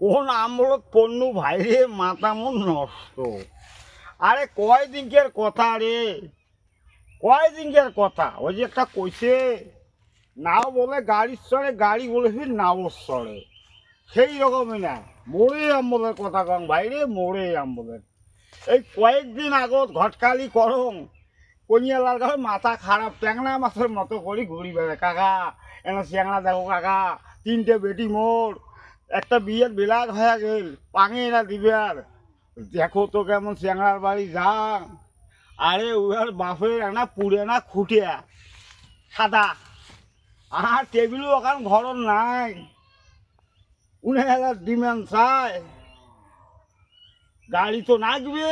কোন আমলত পণ্য ভাইরে মাথা মন নষ্ট। আরে কয় দিনকের কথা রে? কয় দিনকের কথা? ওই যে একটা কইছে, নাও বলে গাড়ির চড়ে গাড়ি বলে ফির নাও চড়ে সেই রকমই না, মোড়ে আমলের কথা কং ভাইরে, মোড়ে আমলের এই কয়েকদিন আগত ঘটকালি করং, কনিয়ালার ঘরে মাথা খারাপ, ট্যাংরা মাছের মতো করি ঘুরি বেড়ায়। কাকা, এনে চ্যাংরা দেখো কাকা, তিনটে বেটি মোর। একটা বিয়ের বিলাস হয়ে গেল, পাঙে না দিবে আর দেখো তো কেমন চ্যাংরার বাড়ি যাং আরে উহার বাপের না পুড়ে না খুঁটিয়া সাদা। আর টেবিলও ওখান ঘর নাই। উনি হাজার ডিমান্ড চায় গাড়ি তো নাচবে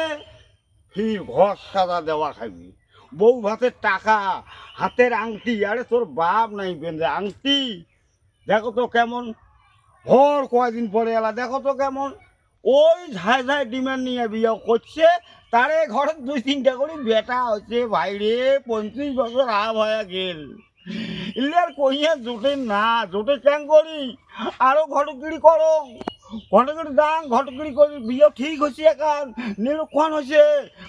ফির ঘর সাদা দেওয়া খাবি বউ ভাতের টাকা, হাতের আংটি, আরে তোর বাপ নাই বেঁধে, আংটি। দেখো তো কেমন ভর কয়দিন পরে এলা, দেখো তো কেমন। ওই ঝাই ঝাই ডিমান্ড নিয়ে বিয়ে করছে, তারে ঘরে দুই তিনটা করে বেটা হচ্ছে। ভাইরে পঁয়ত্রিশ বছর আব হয়ে গেল। ইলার কইয়া জোটে না, জোটে কেন করি? আরও ঘটকিড়ি করো। ঘটকিড়ি দাং ঘটকিড়ি করি বিয়ে ঠিক হয়েছে একান নিরক্ষণ হয়েছে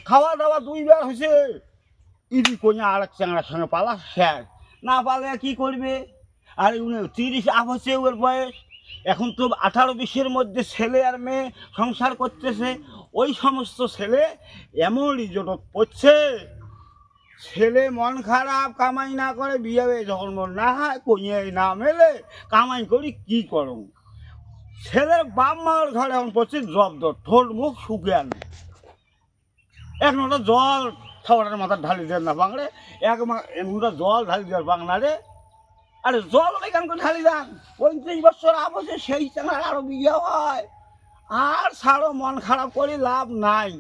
খাওয়া দাওয়া দুইবার হয়েছে ইদি কইয়া আর এক চাংড়ার সঙ্গে পালা স্যার না পালে কি করবে? আর উনি তিরিশ আপ হচ্ছে ওর বয়স। এখন তো আঠারো বিশের মধ্যে ছেলে আর মেয়ে সংসার করতেছে, ওই সমস্ত ছেলে এমন রিজোর্ট পড়ছে, ছেলে মন খারাপ, কামাই না করে বিয়ে যখন মন না হয় কইয়ে না মেলে, কামাই করি কি করুন ছেলের বাপ মার ঘরে এখন পড়ছে জব্দ, ঠোঁট মুখ শুকিয়ে আনে এক নোটা জল খাবারের মাথা ঢালি দেন না বাংলে এক মা জল ঢালি দেন বাংলা রে। আরে জল এখান করে ঢালি দেন পঁয়ত্রিশ বছর আবসে সেই চাঙার আরও বিয়ে হয়। আর ছাড়ো, মন খারাপ করে লাভ নাই।